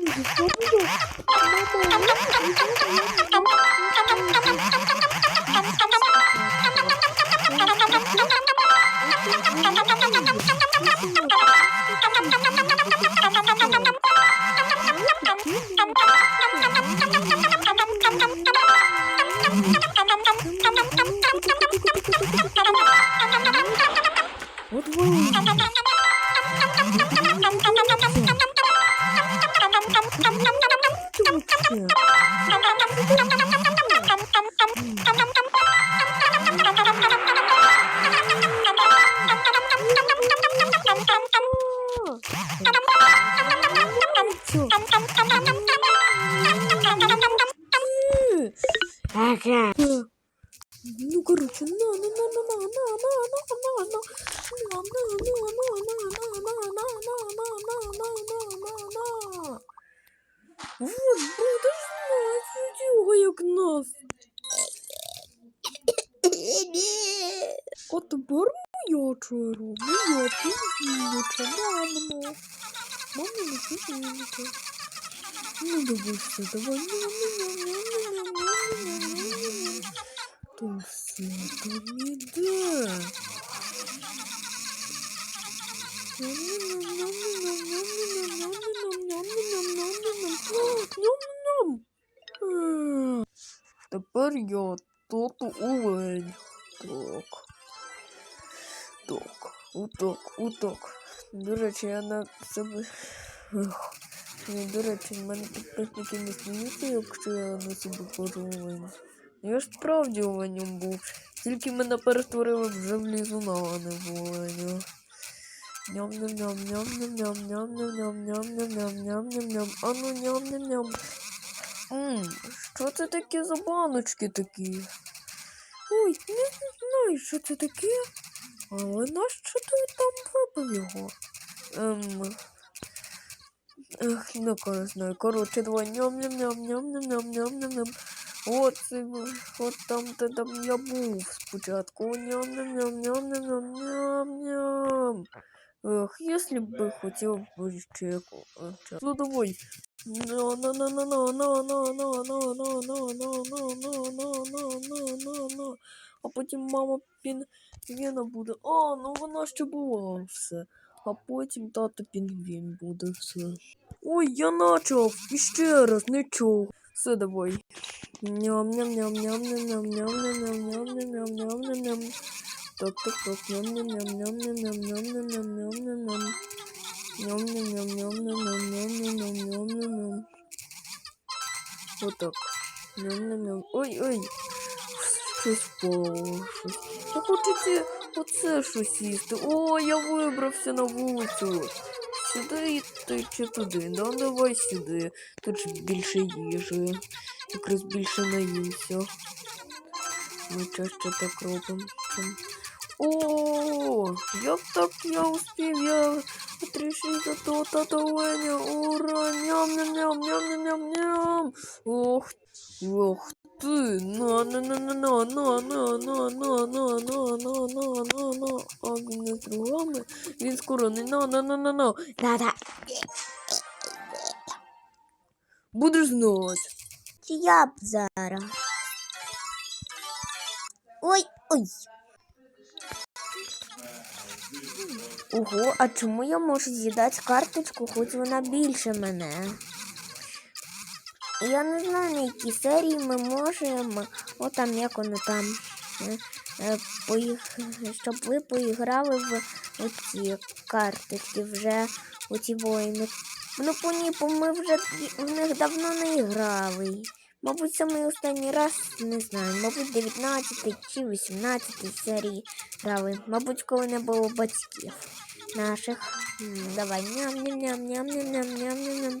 What? Whoa. Okay. я чую роблю, я пізніше, мамно. Мамно не пізніше. Не добився, давай. То все, то не да. Тепер я тату олень. Так. Так, отак, отак. До речі, я на себе. Ех. До речі, в мене підписники не сміються, якщо я на себе кажу олень. Я ж справді оленем був. Тільки мене перетворили вже в лізуна, а не в оленя. ням ням ням ням ням ням ням ням ням ням ням ням ням А ну ням ням ням Ммм, що це таке за баночки такі? Ой, не знаю, що це таке. Але нащо ти там випив його? Ем... Ех, ну, не знаю. Коротше, давай ням-ням-ням-ням-ням-ням-ням-ням. От, це, от там, де там я був спочатку. Ням-ням-ням-ням-ням-ням-ням. Ех, если бы хотел бы ще Ну давай. На на на на на на на на на на на на на на на на на на на А потім мама пінгвіна буде. А, ну вона ще була все. А потім тато пінгвін буде все. Ой, я начав. І ще раз, нічого. Все, давай. Ням-ням-ням-ням-ням-ням-ням-ням-ням-ням-ням-ням-ням-ням. Так, так, так. Ням-ням-ням-ням-ням-ням-ням-ням-ням-ням. Ням-ням-ням-ням-ням-ням-ням-ням-ням. Вот так. Ням-ням-ням. Ой, ой. Щось впало. Щось. Я оце щось їсти. О, я вибрався на вулицю. Сюди йти чи туди? Ну, давай сюди. Тут ж більше їжі. Якраз більше наївся. Ми часто так робимо. О, як так я успів, я за то тата Оленя. Ура, ням-ням-ням-ням-ням-ням. Ох, ох на на на на на А він скоро не. Будеш знати. Чи я б зараз? Ого, а чому я можу з'їдати карточку, хоч вона більше мене? Я не знаю, на якій серії ми можемо. О, як воно там. е, е. Щоб ви поіграли в оці карточки вже оці воїни. Ну, по ні, бо ми вже в них давно не грали. Мабуть, самий останній раз не знаю, мабуть, 19 чи 18 серії грали. Мабуть, коли не було батьків наших. Давай ням-ням-ням-ням-ням-ням-ням-ням.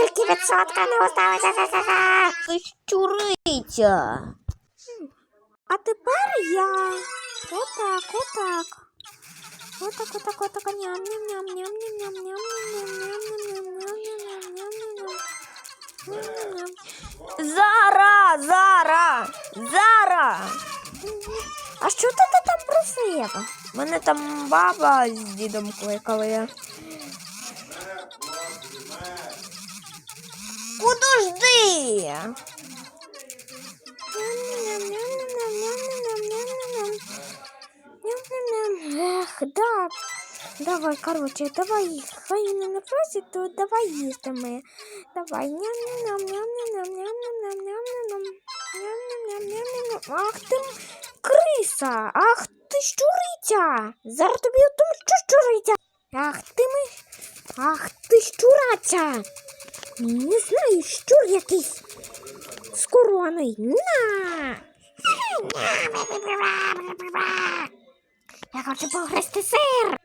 хотів Скільки відсотка не осталося? Щуриця. А тепер я. Отак, отак. Отак, отак, отак. Ням, ням, ням, ням, ням, ням, ням, ням, ням, ням, ням, ням, ням, ням, ням. Зара, Зара, Зара. А що ти там просив? Мене там баба з дідом кликали. Ех, да. Давай, короче, давай, хай не не то давай їсти ми. Давай, ням ням ням ням ням ням ням ням ням ням ням ням ням Ах м- криса, ах ти щуриця. Зараз тобі отому що щуриця. Ах ти ми, ах ти щураця. Не знаю, щур якийсь з короною. На! Я хочу погризти сир.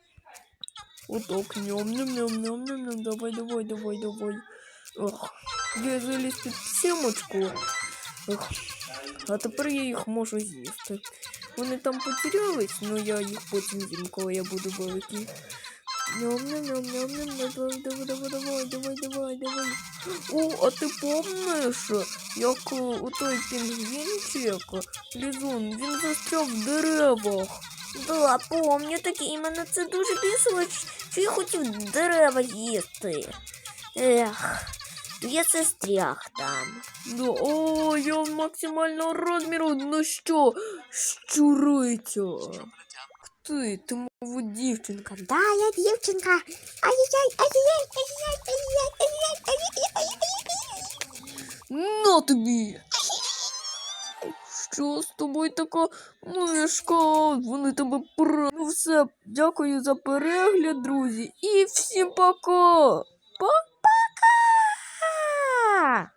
Отак, ням-ням-ням-ням-ням-ням. Давай, давай, давай, давай. Ох, я заліз під сімочку. Ох. А тепер я їх можу з'їсти. Вони там потерялись, але я їх потім з'їм, коли я буду великий. Ням-ням-ням-ням-ням, давай, давай, давай, давай, давай, давай, давай. О, а ти помниш, як у той пінгвінчик, Лізун, він застряв в деревах. Да, помню таке, і мене це дуже бісило, що я хотів дерева їсти. Ех, я застряг там. Да, о, я максимального розміру, ну що, щуриця ти, ти мову дівчинка. Да, я дівчинка. Ай-яй-яй, ай-яй-яй, ай-яй-яй, ай-яй-яй, ай-яй-яй, ай-яй-яй. На тобі. Що з тобою така мишка? Вони тебе про... Ну все, дякую за перегляд, друзі. І всім пока. Па-па-ка!